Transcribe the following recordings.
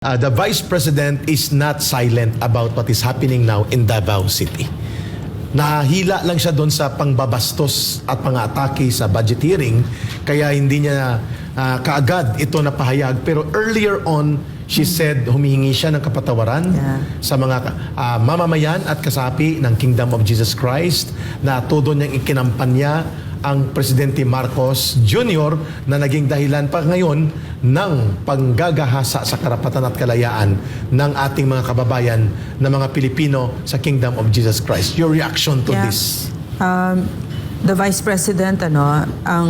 Uh, the Vice President is not silent about what is happening now in Davao City. Nahila lang siya doon sa pangbabastos at pang-atake sa budget hearing, kaya hindi niya uh, kaagad ito napahayag. Pero earlier on, she said humihingi siya ng kapatawaran Yeah. sa mga uh, mamamayan at kasapi ng Kingdom of Jesus Christ na todo niyang ikinampanya ang Presidente Marcos Jr. na naging dahilan pa ngayon ng panggagahasa sa karapatan at kalayaan ng ating mga kababayan na mga Pilipino sa Kingdom of Jesus Christ. Your reaction to Yeah. this? Um, the Vice President, ano, ang,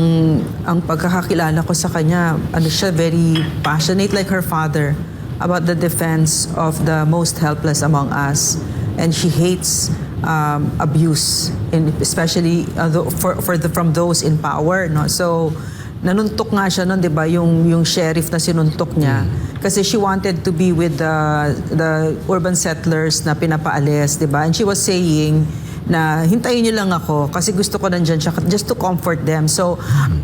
ang pagkakakilala ko sa kanya, ano siya, very passionate like her father about the defense of the most helpless among us. And she hates um, abuse, in, especially uh, for, for the, from those in power. No? So, nanuntok nga siya nun, di ba, yung, yung sheriff na sinuntok niya. Kasi she wanted to be with the, the urban settlers na pinapaalis, di ba? And she was saying, na hintayin niyo lang ako kasi gusto ko nandyan siya just to comfort them. So,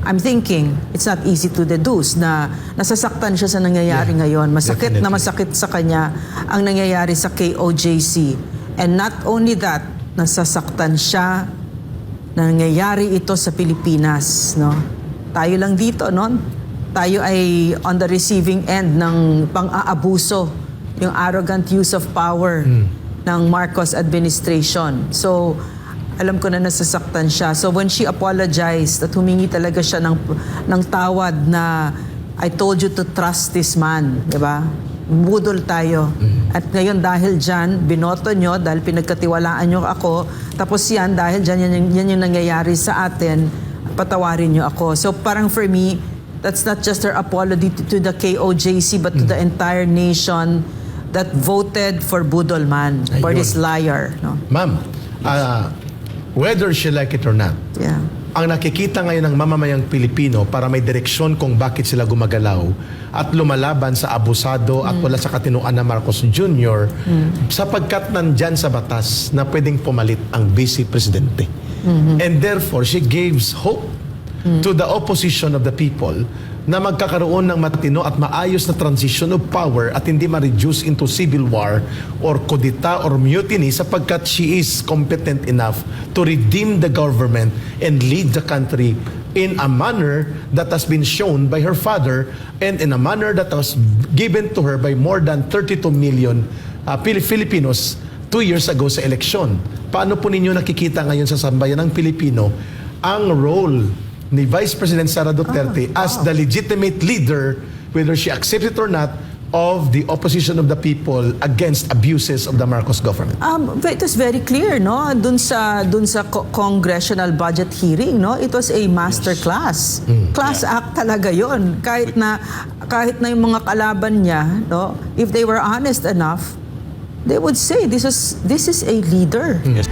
I'm thinking, it's not easy to deduce na nasasaktan siya sa nangyayari Yeah, ngayon. Masakit na definitely. masakit sa kanya ang nangyayari sa KOJC. And not only that, nasasaktan siya na nangyayari ito sa Pilipinas. No? Tayo lang dito, no? tayo ay on the receiving end ng pang-aabuso, yung arrogant use of power ng Marcos administration. So, alam ko na nasasaktan siya. So when she apologized at humingi talaga siya ng, ng tawad na I told you to trust this man, di ba? Budol tayo. At ngayon dahil dyan, binoto nyo dahil pinagkatiwalaan nyo ako. Tapos yan, dahil dyan, yan, yung- yan yung nangyayari sa atin, patawarin nyo ako. So parang for me, that's not just her apology to, to the KOJC but to the entire nation that voted for Budol man, for Ayun. this liar. No? Ma'am, uh, whether she like it or not, Yeah. Ang nakikita ngayon ng mamamayang Pilipino para may direksyon kung bakit sila gumagalaw at lumalaban sa abusado at wala sa katinuan na Marcos Jr. sapagkat nandyan sa batas na pwedeng pumalit ang vice presidente. And therefore, she gives hope to the opposition of the people na magkakaroon ng matino at maayos na transition of power at hindi ma-reduce into civil war or kudita or mutiny sapagkat she is competent enough to redeem the government and lead the country in a manner that has been shown by her father and in a manner that was given to her by more than 32 million uh, Filipinos two years ago sa eleksyon. Paano po ninyo nakikita ngayon sa sambayan ng Pilipino ang role ni Vice President Sara Duterte as the legitimate leader, whether she accepts it or not, of the opposition of the people against abuses of the Marcos government. Um, it was very clear, no? Dun sa dun sa co- congressional budget hearing, no? It was a master class. Class act talaga 'yon. Kahit na kahit na yung mga kalaban niya, no? If they were honest enough, they would say this is this is a leader. Yes.